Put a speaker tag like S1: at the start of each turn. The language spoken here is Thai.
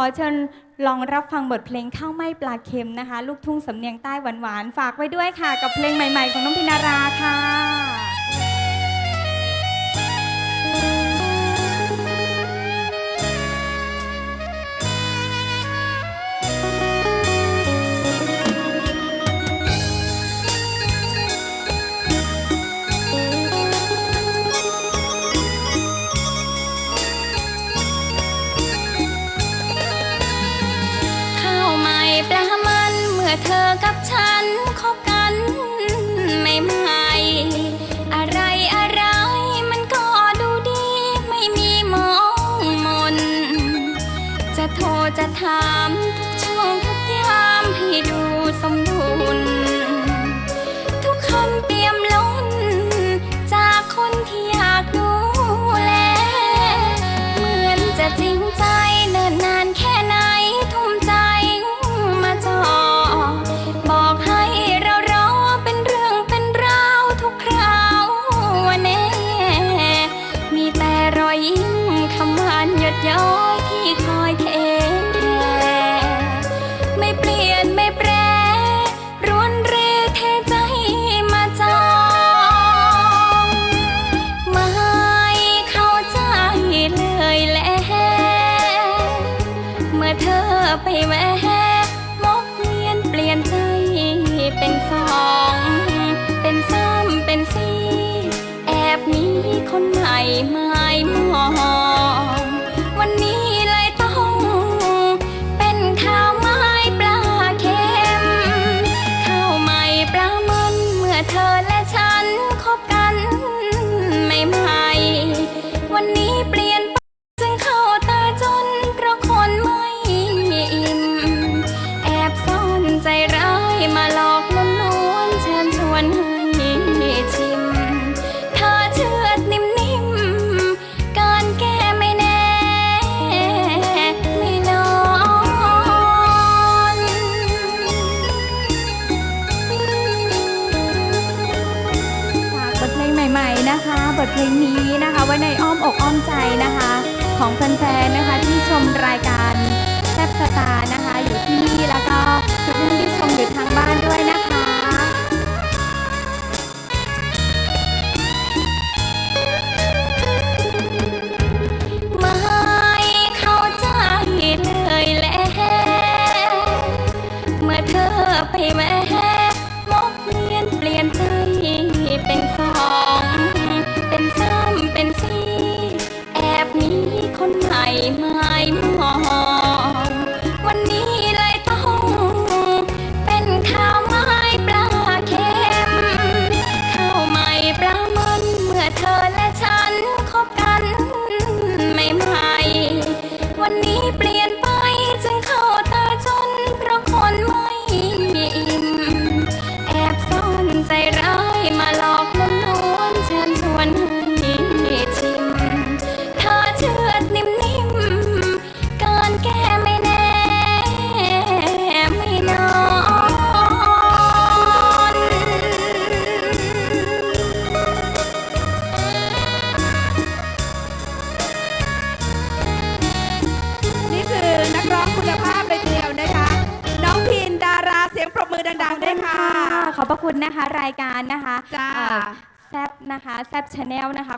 S1: ขอเชิญลองรับฟังบทเพลงข้าวไม้ปลาเค็มนะคะ ลูกทุ่งสำเนียงใต้หวานๆ ฝากไว้ด้วยค่ะ กับเพลงใหม่ๆ ของน้องพินาราคื่
S2: อเธอกับฉันคบกันไม่ใหม่อะไรอะไรมันก็ดูดีไม่มีมองมน จะโทรจะถามทุกช่วงทุกยามให้ดูสมดุล ไปแม่มกเลียนเปลี่ยนใจเป็นสอง เป็นสามเป็นสี่ แอบมีคนใหม่ไม่ นะ
S1: คะ บทเพลงนี้นะคะ ไว้ในอ้อมอกอ้อมใจนะคะ ของแฟนๆนะคะที่ชมรายการ ด้วยค่ะ
S2: ขอบพระคุ
S3: ณนะคะราย
S1: การนะคะ
S3: จ้า
S1: แซบนะคะ แซบชาแนลนะคะ